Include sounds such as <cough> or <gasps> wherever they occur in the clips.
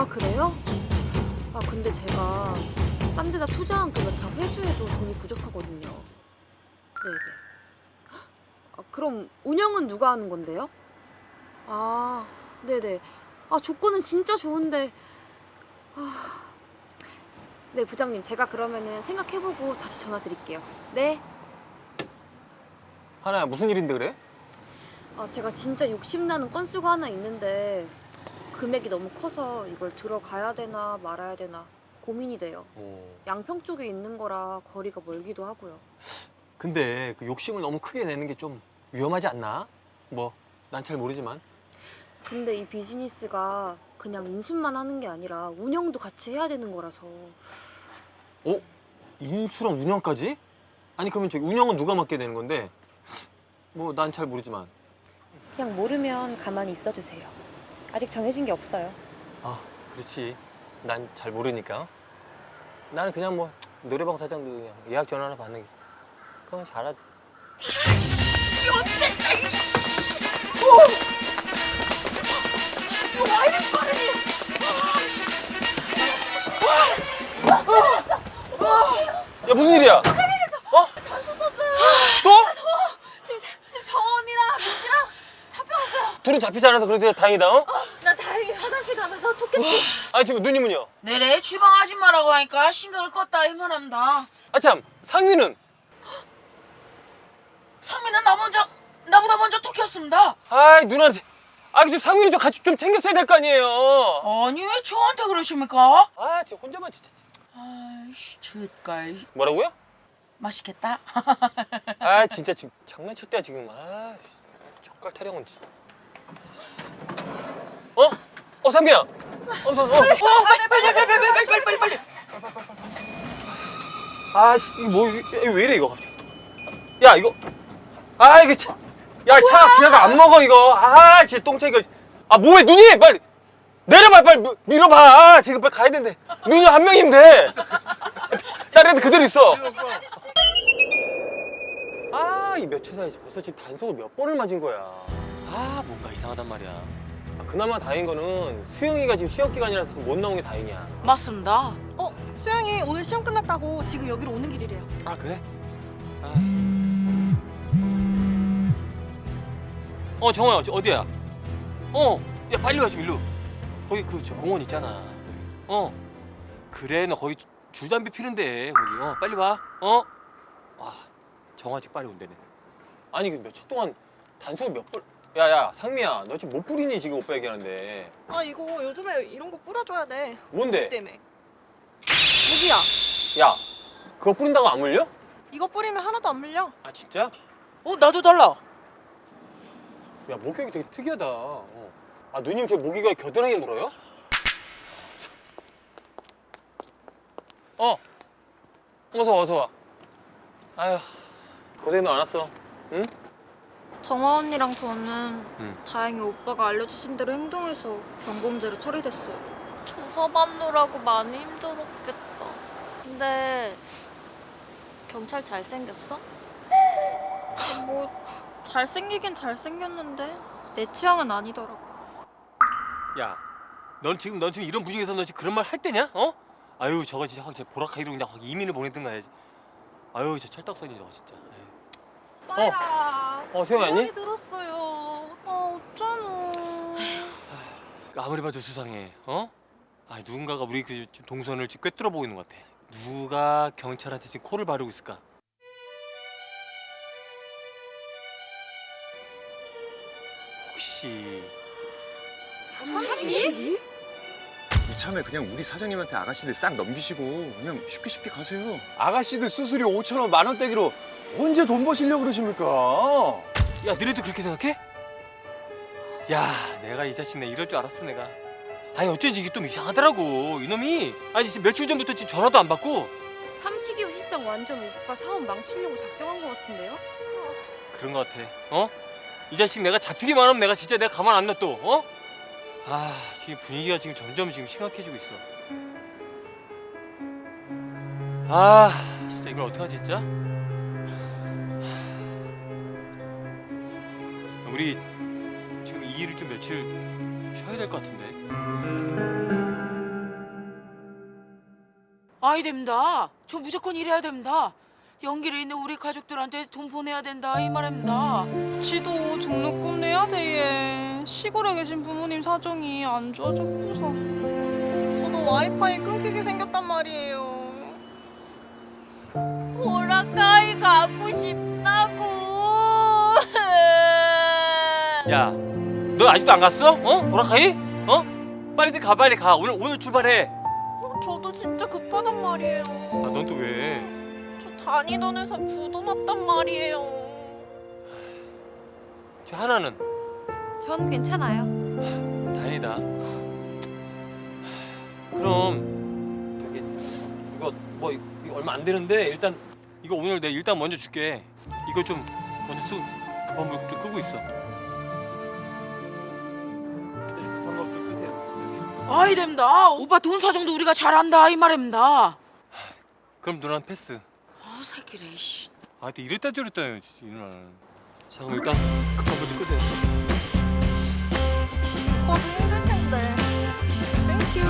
아 그래요? 아 근데 제가 딴 데다 투자한 금액 다 회수해도 돈이 부족하거든요. 네네. 아, 그럼 운영은 누가 하는 건데요? 아 네네. 아 조건은 진짜 좋은데. 아. 네 부장님 제가 그러면은 생각해보고 다시 전화 드릴게요. 네. 하나야 무슨 일인데 그래? 아 제가 진짜 욕심나는 건수가 하나 있는데 금액이 너무 커서 이걸 들어가야 되나 말아야 되나 고민이 돼요. 양평 쪽에 있는 거라 거리가 멀기도 하고요. 근데 그 욕심을 너무 크게 내는 게 좀 위험하지 않나? 뭐 난 잘 모르지만 근데 이 비즈니스가 그냥 인수만 하는 게 아니라 운영도 같이 해야 되는 거라서 어? 인수랑 운영까지? 아니 그러면 저기 운영은 누가 맡게 되는 건데? 뭐 난 잘 모르지만 그냥 모르면 가만히 있어 주세요. 아직 정해진 게 없어요. 아 그렇지 난 잘 모르니까 나는 그냥 뭐 노래방 사장도 그냥 예약 전화 하나 받는 게 그건 잘하지 야 무슨 일이야? 어? 또? 지금, 지금 정원이랑 민지랑 잡혀갔어요. 둘은 잡히지 않아서 그래도 다행이다 어? 나 다행히 화장실 가면서 토끼치. 아니 지금 누님은요? 내래 주방 아줌마라고 하니까 신경을 껐다 이만합니다. 아참 상민은? 성민은 나 먼저 나보다 먼저 토끼였습니다. 아이 누나한테 아 지금 상민이 좀 같이 좀 챙겼어야 될 거 아니에요 아니 왜 저한테 그러십니까? 아 진짜 혼자만 진짜 아이씨 젓갈 뭐라고요? 맛있겠다. <laughs> 아 진짜 지금 장난칠 때야 지금 아 젓갈 타령은 진짜. 어? 어 상민아 어, 어, 어. 어 빨리 빨리 빨리 빨리 빨리 빨리 빨리. 아 씨, 이거 뭐 이거 왜 이래 이거 갑자기? 야 이거. 아 이게 차, 야차 그냥 안 먹어 이거. 아 진짜 똥차 이거. 아 뭐해 눈이? 빨리. 내려봐 빨리. 미- 밀어봐. 아 지금 빨리 가야 되는데 눈이 한 명이면 돼 다른 애들 그대로 있어. 아 이 며칠 사이 벌써 지금 단속을 몇 번을 맞은 거야. 아 뭔가 이상하단 말이야. 아, 그나마 다행인 거는 수영이가 지금 시험 기간이라서 지금 못 나온 게 다행이야 맞습니다. 어, 수영이 오늘 시험 끝났다고 지금 여기로 오는 길이래요. 아 그래? 아. 어 정호야 저 어디야? 어, 야 빨리 와좀 일로. 거기 그 저 공원 있잖아. 어, 그래 너 거기 줄담배 피는데 거기. 어 빨리 와. 어? 와 정화 아직 빨리 온대네. 아니 그 며칠 동안 단속 몇 번? 야야 상미야 너 지금 못 뿌리니 지금 오빠 얘기하는데 아 이거 요즘에 이런 거 뿌려줘야 돼. 뭔데? 때문에. 무기야. 야 그거 뿌린다고 안 물려? 이거 뿌리면 하나도 안 물려. 아 진짜? 어 나도 달라. 야 목욕이 되게 특이하다. 어. 아 누님 저 모기가 겨드랑이 물어요? 어. 어서 와, 어서 와. 아휴 고생 많았어. 응? 정화 언니랑 저는 응. 다행히 오빠가 알려주신 대로 행동해서 경범죄로 처리됐어요. 조사받느라고 많이 힘들었겠다. 근데 경찰 잘생겼어? 뭐 잘생기긴 잘생겼는데 내 취향은 아니더라고. 야, 넌 지금 넌 지금 이런 분위기에서 너 지금 그런 말 할 때냐? 어? 아유 저거 진짜 확 보라카이로 그냥 확 이민을 보내든가 해야지. 아유 저 철딱선이 저거 진짜. 아유. 빠야. 어 수영 아니? 많이 들었어요. 아 어쩌노. 아무리 봐도 수상해. 어? 아 누군가가 우리 그 지금 동선을 지금 꿰뚫어 보고 있는 것 같아. 누가 경찰한테 지금 코를 바르고 있을까? 혹시 이참에 그냥 우리 사장님한테 아가씨들 싹 넘기시고 그냥 쉽게 쉽게 가세요. 아가씨들 수수료 5천 원, 만 원대기로 언제 돈 버시려고 그러십니까? 야 너네도 그렇게 생각해? 야 내가 이 자식 내 이럴 줄 알았어 내가 아니 어쩐지 이게 좀 이상하더라고 이놈이 아니 지금 며칠 전부터 지금 전화도 안 받고 삼식이 실장 완전 오빠 사업 망치려고 작정한 것 같은데요? 그런 것 같아 어? 이 자식 내가 잡히기만 하면 내가 진짜 내가 가만 안 놔 또 어? 아 지금 분위기가 지금 점점 지금 심각해지고 있어 아 진짜 이걸 어떡하지 진짜 우리 지금 이 일을 좀 며칠 좀 쉬어야 될 것 같은데 아이 됩니다. 저 무조건 일해야 됩니다. 연길에 있는 우리 가족들한테 돈 보내야 된다 이 말입니다. 지도 등록금 내야 돼. 시골에 계신 부모님 사정이 안 좋아져서. 저도 와이파이 끊기게 생겼단 말이에요. 보라카이 가고 싶다 야, 너 아직도 안 갔어? 어? 보라카이? 어? 빨리 가 빨리 가. 오늘 오늘 출발해. 저도 진짜 급하단 말이에요. 아, 넌 또 왜? 저 다니던 회사 부도 났단 말이에요. 저 하나는 전 괜찮아요. 다행이다. 그럼 여기 이거 뭐 이거 얼마 안 되는데 일단 이거 오늘 내 일단 먼저 줄게. 이거 좀 먼저 쓰고 급한 물좀 끄고 있어. 아이 됩니다. 오빠 돈 사정도 우리가 잘한다 이 말입니다. 그럼 누나는 패스. 아 새끼래 씨. 아, 또 이랬다 저랬다 이 누나는. 자, 그럼 일단 급한 물좀 끄세요. 오빠도 힘들 텐데. 땡큐.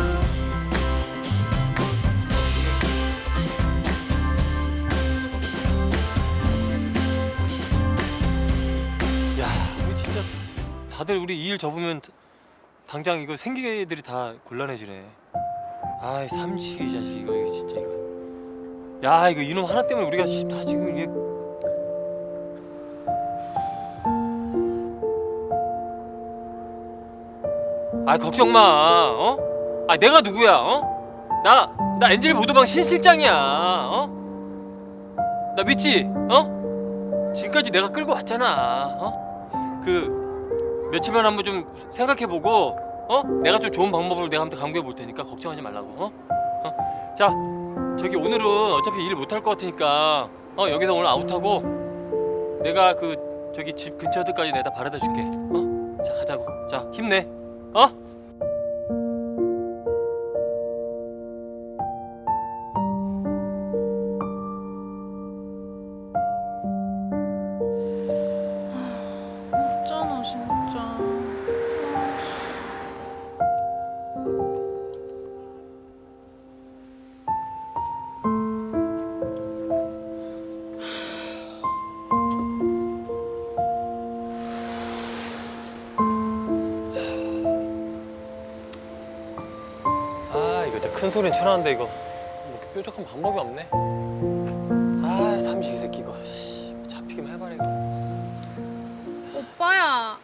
야, 우리 진짜 다들 우리 이 일 접으면 당장 이거 생기들이 다 곤란해지네. 아이 삼식 이 자식 이거, 이거 진짜 이거. 야 이거 이놈 하나 때문에 우리가 씨, 다 지금 이게. 아 걱정 마, 어? 아 내가 누구야, 어? 나 나 엔젤 모도방 신 실장이야, 어? 나 믿지, 어? 지금까지 내가 끌고 왔잖아. 어? 그 며칠만 한번 좀 생각해보고 어? 내가 좀 좋은 방법으로 내가 한번 강구해 볼 테니까 걱정하지 말라고. 어? 어? 자, 저기 오늘은 어차피 일 못할 것 같으니까 어 여기서 오늘 아웃하고 내가 그 저기 집 근처들까지 내다 바래다 줄게. 어? 자 가자고. 자 힘내. 어? 큰 소리는 쳐놨는데 이거 뭐 이렇게 뾰족한 방법이 없네. 아 삼식 이 새끼 이거 씨, 잡히기만 해봐라 이거. 오빠야,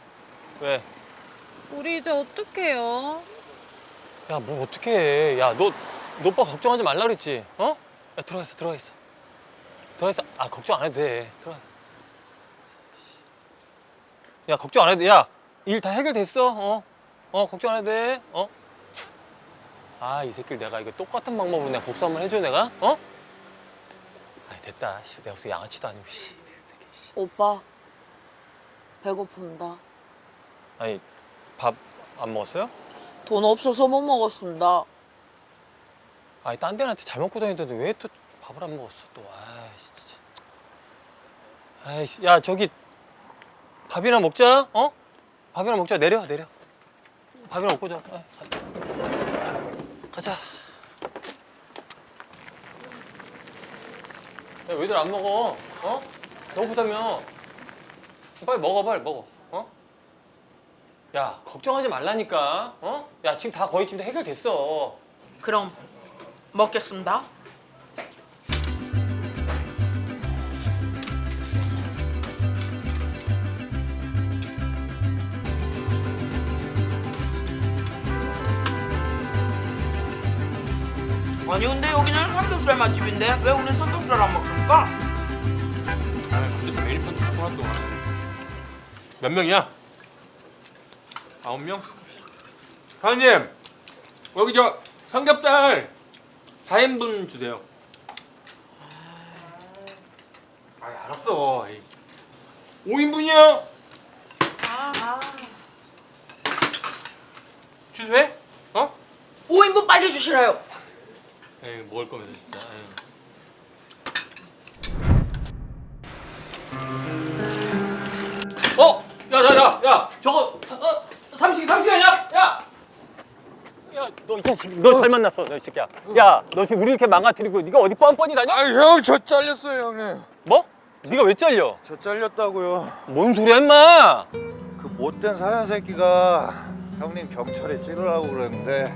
왜? 우리 이제 어떡해요? 야, 뭐 어떻게 해? 야, 너, 너 오빠 걱정하지 말라 그랬지? 어? 야, 들어가 있어, 들어가 있어. 들어가 있어. 아, 걱정 안 해도 돼. 들어가. 야, 걱정 안 해도 돼. 야, 일 다 해결됐어. 어? 어, 걱정 안 해도 돼. 어? 아, 이 새끼를 내가 이거 똑같은 방법으로 내가 복수 한번 해줘, 내가? 어? 아이, 됐다. 씨, 내가 무슨 양아치도 아니고, 씨. 이 새끼, 씨. 오빠 배고픕니다. 아니, 밥 안 먹었어요? 돈 없어서 못 먹었습니다. 아니 딴 데한테 잘 먹고 다니던데 왜 또 밥을 안 먹었어 또 아이씨 진짜 아이 씨 야 저기 밥이나 먹자 어 밥이나 먹자 내려 내려 밥이나 먹고 자 아이, 가자. 야 왜들 안 먹어? 어? 배고프다며 빨리 먹어 빨리 먹어. 어? 야 걱정하지 말라니까. 어? 야 지금 다 거의 지금 다 해결됐어. 그럼 먹겠습니다. 아니 근데 여기는 삼겹살 맛집인데 왜 우리 삼겹살 안 먹습니까? 아, 근데 메뉴판 다 하나 동안 몇 명이야? 아홉 명? 사장님 여기 저 삼겹살 4인분 주세요. 아, 알았어. 5인분이요? 취소해? 어? 5인분 빨리 주시라요. 에이, 먹을 거면서 진짜. 에이. 어? 야, 야, 야, 야, 저거, 어, 삼식, 삼식 아니야? 야! 야, 너 이 자식. 너 잘 만났어, 너이 새끼야. 야, 너 지금 우리 이렇게 망가뜨리고 네가 어디 뻔뻔히 다녀? 아, 형, 저 잘렸어요, 형님. 뭐? 네가 왜 잘려? 저 잘렸다고요. 뭔 소리야, 임마? 그 못된 사연 새끼가 형님 경찰에 찌르라고 그랬는데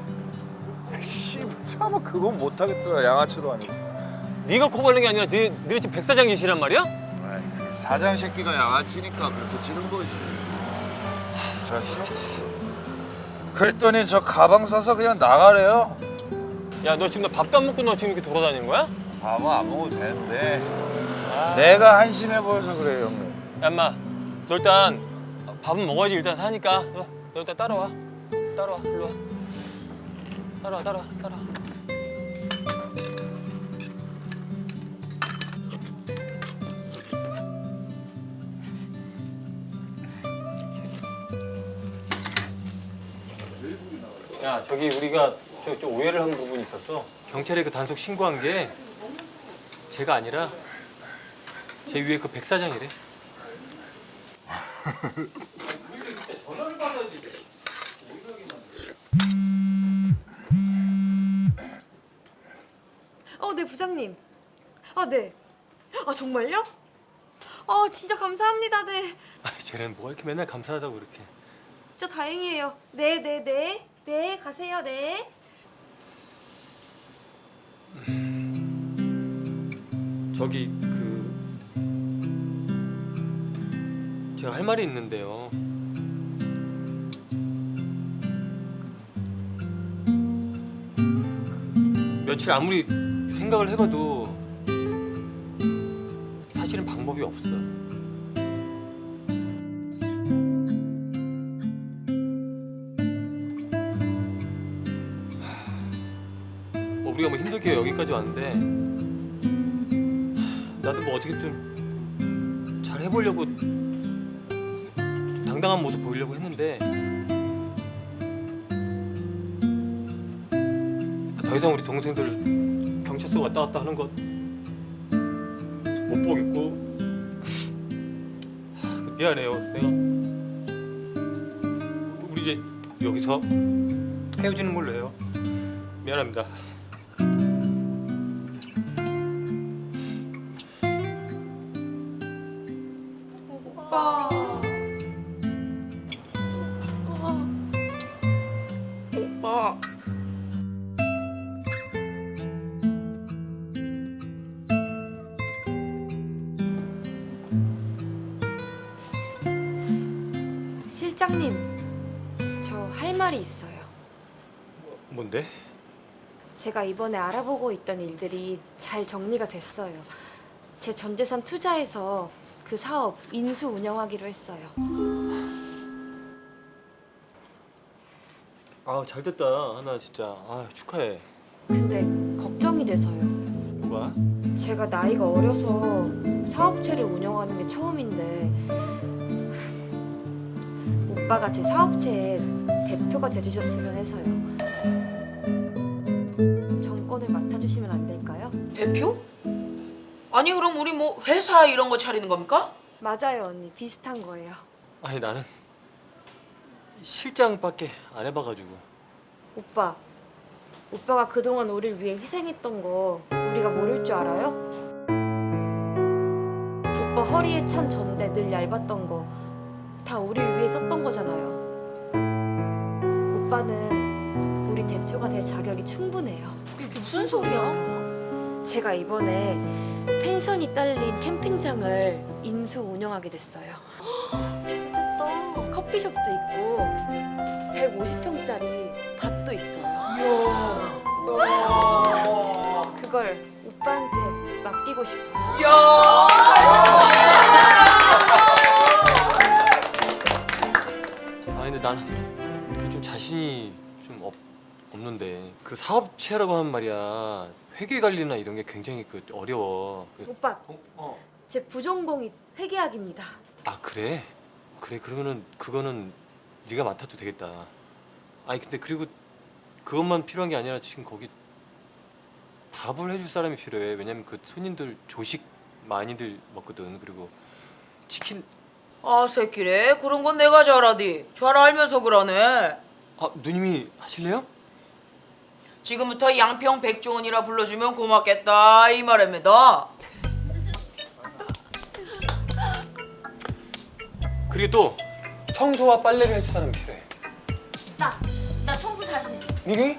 씨, 참 그건 못하겠더라. 양아치도 아니고. 네가 코발린 게 아니라 네, 너네 집 백사장 짓이란 말이야? 아이, 그 사장 새끼가 양아치니까 그렇게 찌른 거지. 저 진짜 씨. 그랬더니 저 가방 싸서 그냥 나가래요. 야, 너 지금 너 밥도 안 먹고 너 지금 이렇게 돌아다니는 거야? 밥은 안 먹어도 되는데 내가 한심해 보여서 그래요, 형님. 야, 임마. 너 일단 밥은 먹어야지 일단 사니까. 너, 너 일단 따라와. 따라와, 일로 와. 따라와, 따라와, 따라와. 야, 저기 우리가 저, 저 오해를 한 부분이 있었어. 경찰에 그 단속 신고한 게 제가 아니라 제 위에 그 백사장이래. <laughs> 부장님. 아, 네. 아, 정말요? 아, 진짜 감사합니다. 네. 아, 쟤는 뭐가 이렇게 맨날 감사하다고 그렇게. 진짜 다행이에요. 네, 네, 네. 네, 가세요. 네. 저기 그 제가 할 말이 있는데요. 그 며칠 아무리 생각을 해봐도 사실은 방법이 없어. 뭐 우리가 뭐 힘들게 여기까지 왔는데 나도 뭐 어떻게 좀잘 해보려고 좀 당당한 모습 보이려고 했는데 아, 더 이상 우리 동생들 경찰서 왔다 갔다 하는 거못 보겠고. 하, 미안해요 내가 우리 이제 여기서 헤어지는 걸로 해요. 미안합니다 제가 이번에 알아보고 있던 일들이 잘 정리가 됐어요. 제 전 재산 투자해서 그 사업 인수 운영하기로 했어요. 아 잘됐다 하나 진짜 아 축하해 근데 걱정이 돼서요. 뭐가? 제가 나이가 어려서 사업체를 운영하는 게 처음인데 오빠가 제 사업체의 대표가 돼주셨으면 해서요. 정권을 맡아주시면 안 될까요? 대표? 아니 그럼 우리 뭐 회사 이런 거 차리는 겁니까? 맞아요 언니 비슷한 거예요. 아니 나는 실장밖에 안 해봐가지고 오빠 오빠가 그동안 우리를 위해 희생했던 거 우리가 모를 줄 알아요? 오빠 허리에 찬 전대 늘 얇았던 거 다 우리를 위해 썼던 거잖아요. 오빠는 우리 대표가 될 자격이 충분해요. 그게 무슨 소리야? 제가 이번에 펜션이 딸린 캠핑장을 인수 운영하게 됐어요. <gasps> 됐다. 커피숍도 있고 150평짜리 밭도 있어요. 이야. <gasps> 그걸 오빠한테 맡기고 싶어요. 야. 아 근데 나는 그좀 자신이 좀 없, 없는데 그 사업체라고 하면 말이야 회계 관리나 이런 게 굉장히 그 어려워 그- 오빠, 어. 제 부전공이 회계학입니다. 아 그래? 그래 그러면은 그거는 네가 맡아도 되겠다 아니 근데 그리고 그것만 필요한 게 아니라 지금 거기 밥을 해줄 사람이 필요해 왜냐면 그 손님들 조식 많이들 먹거든 그리고 치킨 아 새끼래 그런 건 내가 잘하디. 잘 알면서 그러네. 아 누님이 하실래요? 지금부터 양평 백종원이라 불러주면 고맙겠다 이 말입니다. 그리고 또 청소와 빨래를 해줄 사람이 필요해. 나, 나 청소 자신 있어. 미경이?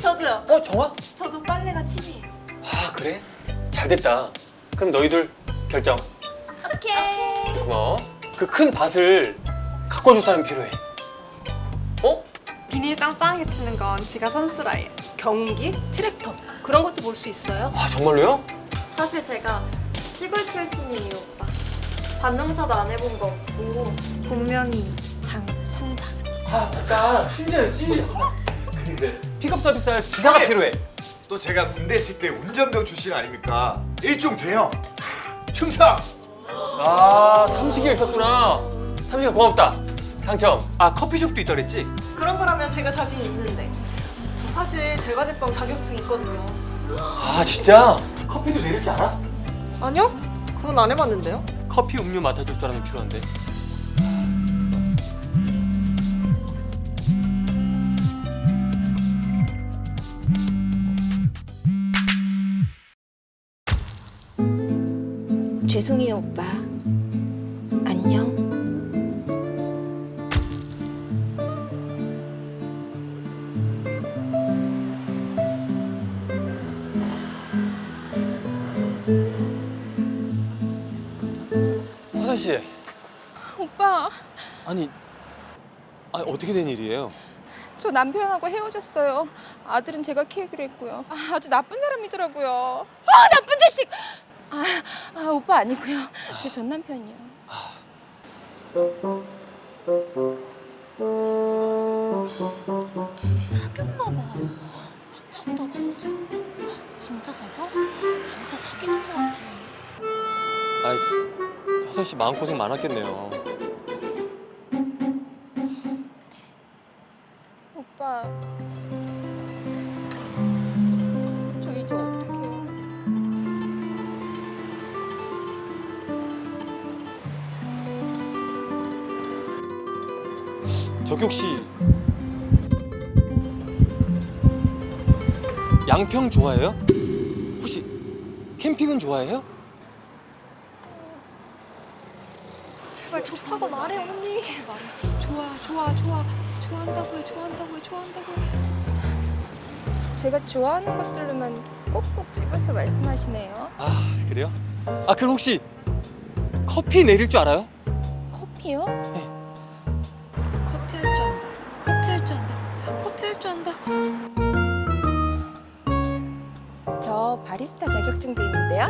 저도요. 어 정아? 저도 빨래가 취미예요. 아 그래? 잘 됐다. 그럼 너희들 결정. 오케이. 고마워. 그 큰 밭을 가꿔줄 사람이 필요해. 어? 비닐 깜빵하게 치는 건 지가 선수라예요. 경기? 트랙터 그런 것도 볼 수 있어요? 아 정말로요? 사실 제가 시골 출신이에요, 오빠. 관농사도 안 해본 거 없고 본명이 장춘장. 아 맞다. 신기했지. 근데 픽업 서비스 할 기사가 필요해. 또 제가 군대 있을 때 운전병 출신 아닙니까? 일종 대형 충성. 아 삼식이 있었구나. 삼식아 고맙다. 당첨. 아 커피숍도 있다 그랬지? 그런 거라면 제가 자신 있는데. 저 사실 제과제빵 자격증 있거든요. 아 진짜? 커피도 내릴 줄 알아? 아니요? 그건 안 해봤는데요. 커피 음료 맡아줄 사람이 필요한데. 죄송해요, 오빠. 아니. 아니 어떻게 된 일이에요? 저 남편하고 헤어졌어요. 아들은 제가 키우기로 했고요. 아, 아주 나쁜 사람이더라고요. 아 나쁜 자식! 아, 아 오빠 아니고요. 제 전 남편이요. 사귀었나 봐. 미쳤다 진짜. 진짜 사겨? 진짜 사귀는 거 같아. 아이 화선 씨 마음 고생 많았겠네요. 오빠 저 이제 어떡해요? 저기 혹시 양평 좋아해요? 혹시 캠핑은 좋아해요? 제발 좋다고 말해 언니. 좋아 좋아 좋아 좋아한다고요 좋아한다고요 좋아한다고요. 제가 좋아하는 것들로만 꼭꼭 집어서 말씀하시네요. 아 그래요? 아 그럼 혹시 커피 내릴 줄 알아요? 커피요? 커피 할 줄 안다. 커피 할 줄 안다. 커피 할 줄 안다. 저 바리스타 자격증도 있는데요.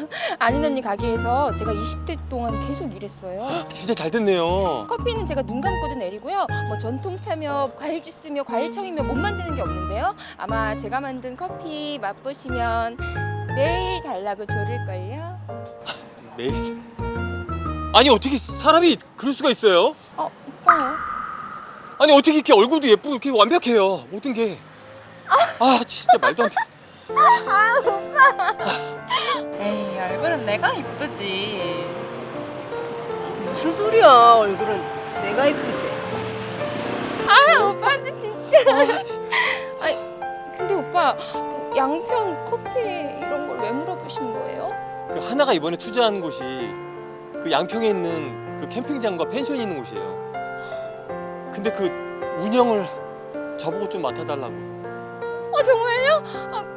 <laughs> 아는 언니 가게에서 제가 20대 동안 계속 일했어요. <gasps> 진짜 잘 됐네요. 커피는 제가 눈 감고도 내리고요. 뭐 전통차며 과일 주스며 과일청이며 못 만드는 게 없는데요. 아마 제가 만든 커피 맛보시면 매일 달라고 조를걸요. <laughs> 매일. 아니 어떻게 사람이 그럴 수가 있어요? 어, 오빠. 아니 어떻게 이렇게 얼굴도 예쁘고 이렇게 완벽해요 모든 게. 아 진짜 말도 안 돼. 에이 얼굴은 내가 이쁘지 무슨 소리야? 얼굴은 내가 이쁘지. 아, 오빠한테 진짜. 아니, 근데 오빠 그 양평 커피 이런 걸 왜 물어보시는 거예요? 그 하나가 이번에 투자한 곳이 그 양평에 있는 그 캠핑장과 펜션이 있는 곳이에요. 근데 그 운영을 저보고 좀 맡아달라고. 어 정말요? 아,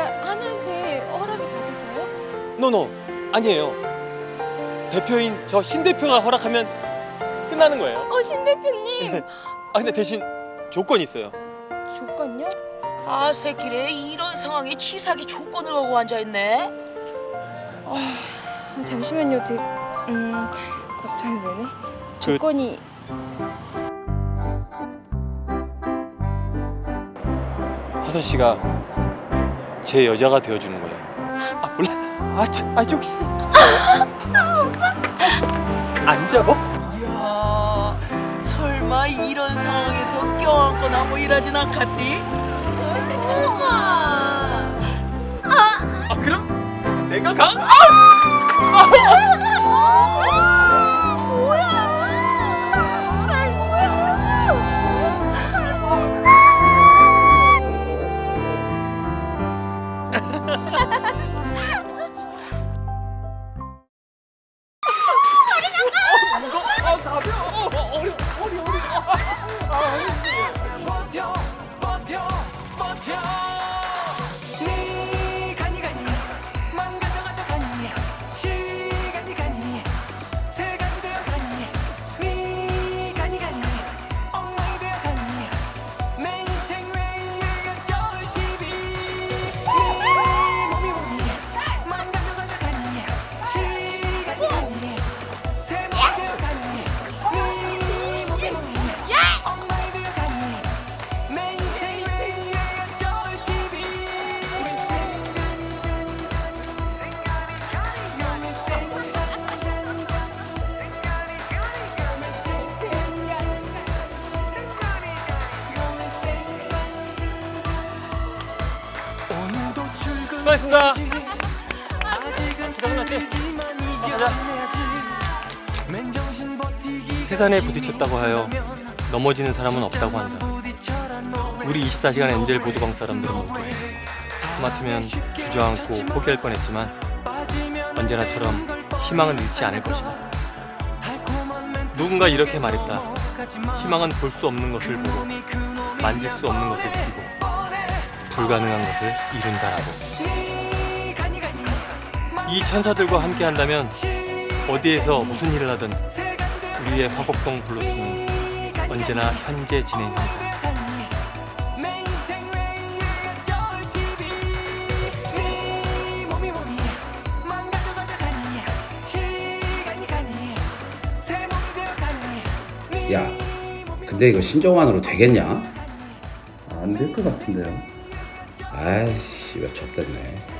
제가 하나한테 허락을 받을까요? 노노 아니에요. 대표인 저 신 대표가 허락하면 끝나는 거예요. 어 신 대표님 <laughs> 아 근데 대신 조건이 있어요. 조건요? 아 새끼래 이런 상황에 치사하게 조건을 하고 앉아있네. 어, 잠시만요. 되게 음 걱정이 되네. 조건이 화선 씨가 제 여자가 되어주는 거예요. 아 몰라. 아, 저, 아 저기. 앉아봐. 이야 설마 이런 상황에서 껴안거나 뭐 이러진 않겠디? 아 그럼 내가 가? 버텨 수고하셨습니다. 태산에 부딪혔다고 하여 넘어지는 사람은 없다고 한다. 우리 24시간 엔젤 보도방 사람들은 모두 하마터면 주저앉고 포기할 뻔했지만 언제나처럼 희망은 잃지 않을 것이다. 누군가 이렇게 말했다. 희망은 볼 수 없는 것을 보고 만질 수 없는 것을 피고 불가능한 것을 이룬다라고. 이 천사들과 함께 한다면 어디에서 무슨 일을 하든 우리의 화곡동 블루스는 언제나 현재 가니 야, 근데 이거 신정환으로 되겠냐? 안 될 것 같은데요. 아이씨, 왜 졌댔네.